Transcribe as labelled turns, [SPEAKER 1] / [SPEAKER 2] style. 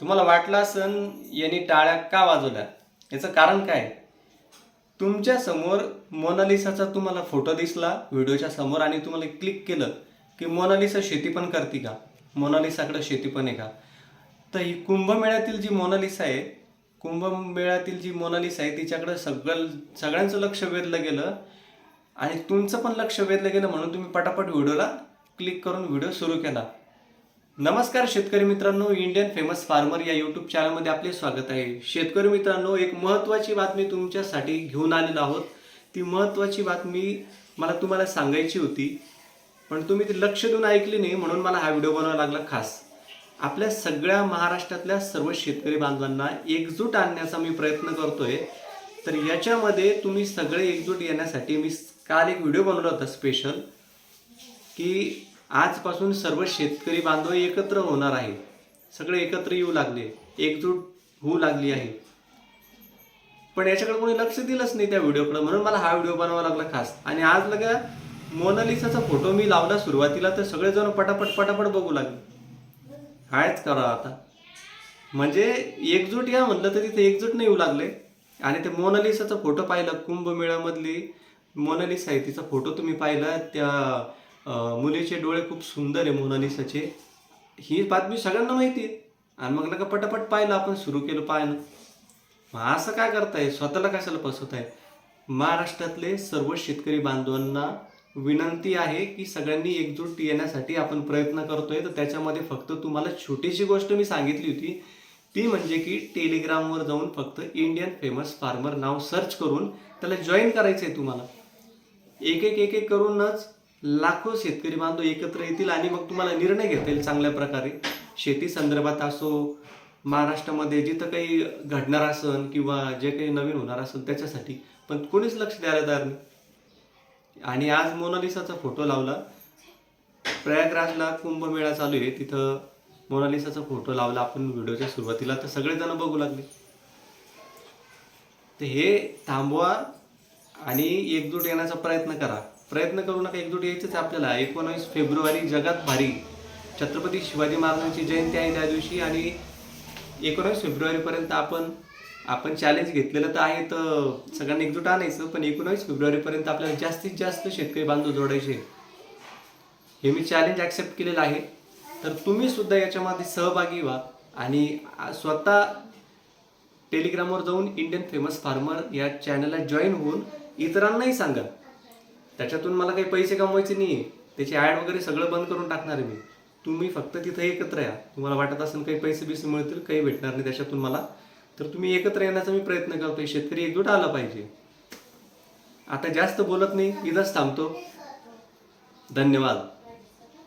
[SPEAKER 1] तुम्हाला वाटला सण यांनी टाळ्या का वाजवल्या? याचं कारण काय? तुमच्यासमोर मोनालिसाचा तुम्हाला फोटो दिसला व्हिडिओच्या समोर आणि तुम्हाला क्लिक केलं की मोनालिसा शेती पण करते का? मोनालिसाकडे शेती पण आहे का? तर ही कुंभमेळ्यातील जी मोनालिसा आहे कुंभमेळ्यातील जी मोनालिसा आहे तिच्याकडे सगळं सगळ्यांचं लक्ष वेधलं गेलं. आणि तुमचं पण लक्ष वेधलं गेलं म्हणून तुम्ही पटापट व्हिडिओला क्लिक करून व्हिडिओ सुरू केला. नमस्कार शेतकरी मित्रांनो इंडियन फेमस फार्मर या यूट्यूब चॅनलमध्ये आपले स्वागत आहे. शेतकरी मित्रांनो एक महत्त्वाची बातमी तुमच्यासाठी घेऊन आलेलो आहोत. ती महत्त्वाची बातमी मला तुम्हाला सांगायची होती पण तुम्ही ती लक्ष देऊन ऐकली नाही म्हणून मला हा व्हिडिओ बनवावा लागला खास. आपल्या सगळ्या महाराष्ट्रातल्या सर्व शेतकरी बांधवांना एकजूट आणण्याचा मी प्रयत्न करतोय. तर याच्यामध्ये तुम्ही सगळे एकजूट येण्यासाठी मी काल एक व्हिडिओ बनवला होता स्पेशल की आजपासून सर्व शेतकरी बांधव एकत्र होणार आहे सगळे एकत्र येऊ लागले. एकजूट होऊ लागली आहे. पण याच्याकडे कोणी लक्ष दिलंच नाही त्या व्हिडिओकडे. म्हणून मला हा व्हिडिओ बनवावा लागला खास. आणि आज लगा मोनालिसाचा फोटो मी लावला सुरुवातीला तर सगळेजण पटापट पटापट बघू लागले. हायच करा आता? म्हणजे एकजूट या म्हणलं तर तिथे एकजूट नाही येऊ लागले. आणि ते मोनालिसाचा फोटो पाहिला कुंभमेळ्यामधली मोनालिसा आहे तिचा फोटो तुम्ही पाहिला त्या मुलीचे डोळे खूप सुंदर आहे मोनालिसाचे ही बातमी सगळ्यांना माहिती आहे. आणि मग नका पटापट पाहिलं आपण सुरू केलं पाहिलं. मग असं काय करताय? स्वतःला कशाला फसवताय? महाराष्ट्रातले सर्व शेतकरी बांधवांना विनंती आहे की सगळ्यांनी एकजूट येण्यासाठी आपण प्रयत्न करतोय. तर त्याच्यामध्ये फक्त तुम्हाला छोटीशी गोष्ट मी सांगितली होती. ती म्हणजे की टेलिग्रामवर जाऊन फक्त इंडियन फेमस फार्मर नाव सर्च करून त्याला जॉईन करायचं आहे तुम्हाला. एक एक एक एक करूनच लाखो शेतकरी बांधव एकत्र येतील आणि मग तुम्हाला निर्णय घेता येईल चांगल्या प्रकारे. शेती संदर्भात असो महाराष्ट्रामध्ये जिथं काही घडणार असन किंवा जे काही नवीन होणार असेल त्याच्यासाठी. पण कोणीच लक्ष द्यायला तयार नाही. आणि आज मोनालिसाचा फोटो लावला. प्रयागराजला कुंभमेळा चालू आहे. तिथं मोनालिसाचा फोटो लावला. आपण व्हिडिओच्या सुरुवातीला तर सगळेजण बघू लागले. तर हे थांबवा आणि एकजूट येण्याचा प्रयत्न करा. प्रयत्न करू नका एकजूट यायचंच आपल्याला. एकोणावीस फेब्रुवारी जगात भारी. छत्रपती शिवाजी महाराजांची जयंती आहे त्या दिवशी आणि एकोणावीस फेब्रुवारीपर्यंत आपण आपण चॅलेंज घेतलेलं तर आहे तर सगळ्यांना एकजूट आणायचं पण एकोणावीस फेब्रुवारीपर्यंत आपल्याला जास्तीत जास्त शेतकरी बांधव जोडायचे हे मी चॅलेंज ॲक्सेप्ट केलेलं आहे. तर तुम्ही सुद्धा याच्यामध्ये सहभागी व्हा आणि स्वतः टेलिग्रामवर जाऊन इंडियन फेमस फार्मर या चॅनलला जॉईन होऊन इतरांनाही सांगा. त्याच्यातून मला काही पैसे कमवायचे नाही आहे त्याची ॲड वगैरे सगळं बंद करून टाकणार आहे मी. तुम्ही फक्त तिथं एकत्र या. तुम्हाला वाटत असेल काही पैसे बिसे मिळतील काही भेटणार नाही त्याच्यातून मला. तर तुम्ही एकत्र येण्याचा मी प्रयत्न करतोय. शेतकरी एकजूट आला पाहिजे. आता जास्त बोलत नाही इथंच थांबतो. धन्यवाद.